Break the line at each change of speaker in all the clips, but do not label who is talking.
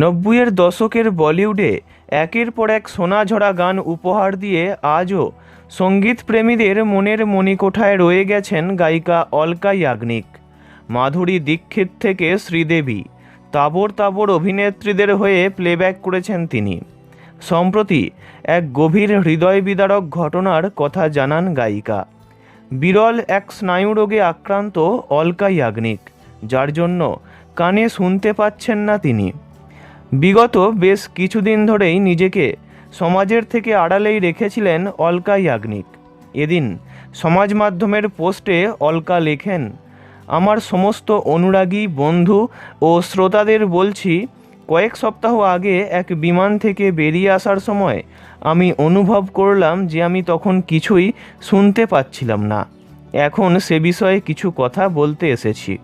নব্বইয়ের দশকের বলিউডে একের পর এক সোনাঝরা গান উপহার দিয়ে আজও সংগীত প্রেমীদের মনের মণিকোঠায় রয়ে গেছেন গায়িকা অলকা ইয়াগনিক। মাধুরী দীক্ষিত থেকে শ্রীদেবী, তাবর তাবর অভিনেত্রীদের হয়ে প্লেব্যাক করেছেন তিনি। সম্প্রতি এক গভীর হৃদয় বিদারক ঘটনার কথা জানান গায়িকা। বিরল এক স্নায়ুরোগে আক্রান্ত অলকা ইয়াগনিক, যার জন্য কানে শুনতে পাচ্ছেন না তিনি। বিগত বেশ কিছুদিন ধরেই নিজেকে সমাজের থেকে আড়ালেই রেখেছিলেন অলকা ইয়াগনিক। এদিন সমাজ মাধ্যমের পোস্টে অলকা লেখেন, আমার সমস্ত অনুরাগী বন্ধু ও শ্রোতাদের বলছি, কয়েক সপ্তাহ আগে এক বিমান থেকে বেরিয়ে আসার সময় আমি অনুভব করলাম যে আমি তখন কিছুই শুনতে পাচ্ছিলাম না। এখন সে বিষয়ে কিছু কথা বলতে এসেছি।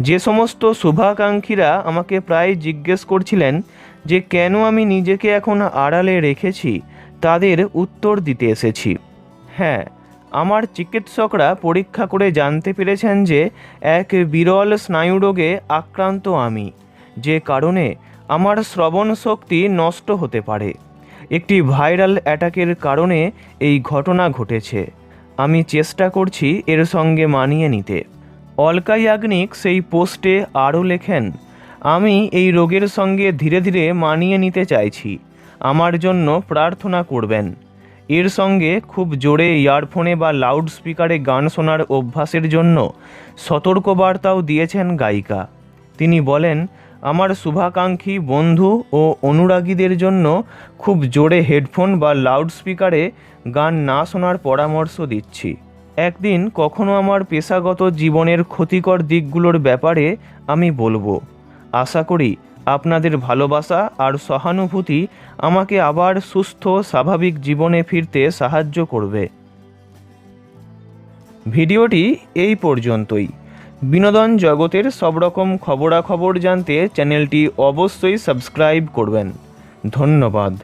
যে সমস্ত শুভাকাঙ্ক্ষীরা আমাকে প্রায় জিজ্ঞেস করছিলেন যে কেন আমি নিজেকে এখন আড়ালে রেখেছি, তাদের উত্তর দিতে এসেছি। হ্যাঁ আমার চিকিৎসকরা পরীক্ষা করে জানতে পেরেছেন যে এক বিরল স্নায়ুরোগে আক্রান্ত আমি, যে কারণে আমার শ্রবণ শক্তি নষ্ট হতে পারে। একটি ভাইরাল অ্যাটাকের কারণে এই ঘটনা ঘটেছে। আমি চেষ্টা করছি এর সঙ্গে মানিয়ে নিতে। অলকা ইয়াগনিক সেই পোস্টে আরও লেখেন, আমি এই রোগের সঙ্গে ধীরে ধীরে মানিয়ে নিতে চাইছি, আমার জন্য প্রার্থনা করবেন। এর সঙ্গে খুব জোরে ইয়ারফোনে বা লাউড স্পিকারে গান শোনার অভ্যাসের জন্য সতর্কবার্তাও দিয়েছেন গায়িকা। তিনি বলেন, আমার শুভাকাঙ্ক্ষী বন্ধু ও অনুরাগীদের জন্য খুব জোরে হেডফোন বা লাউড স্পিকারে গান না শোনার পরামর্শ দিচ্ছি। একদিন কখনো আমার পেশাগত জীবনের ক্ষতিকর দিকগুলোর ব্যাপারে আমি বলব। আশা করি আপনাদের ভালোবাসা আর সহানুভূতি আমাকে আবার সুস্থ, স্বাভাবিক জীবনে ফিরতে সাহায্য করবে। ভিডিওটি এই পর্যন্তই। বিনোদন জগতের সব রকম খবরাখবর জানতে চ্যানেলটি অবশ্যই সাবস্ক্রাইব করবেন। ধন্যবাদ।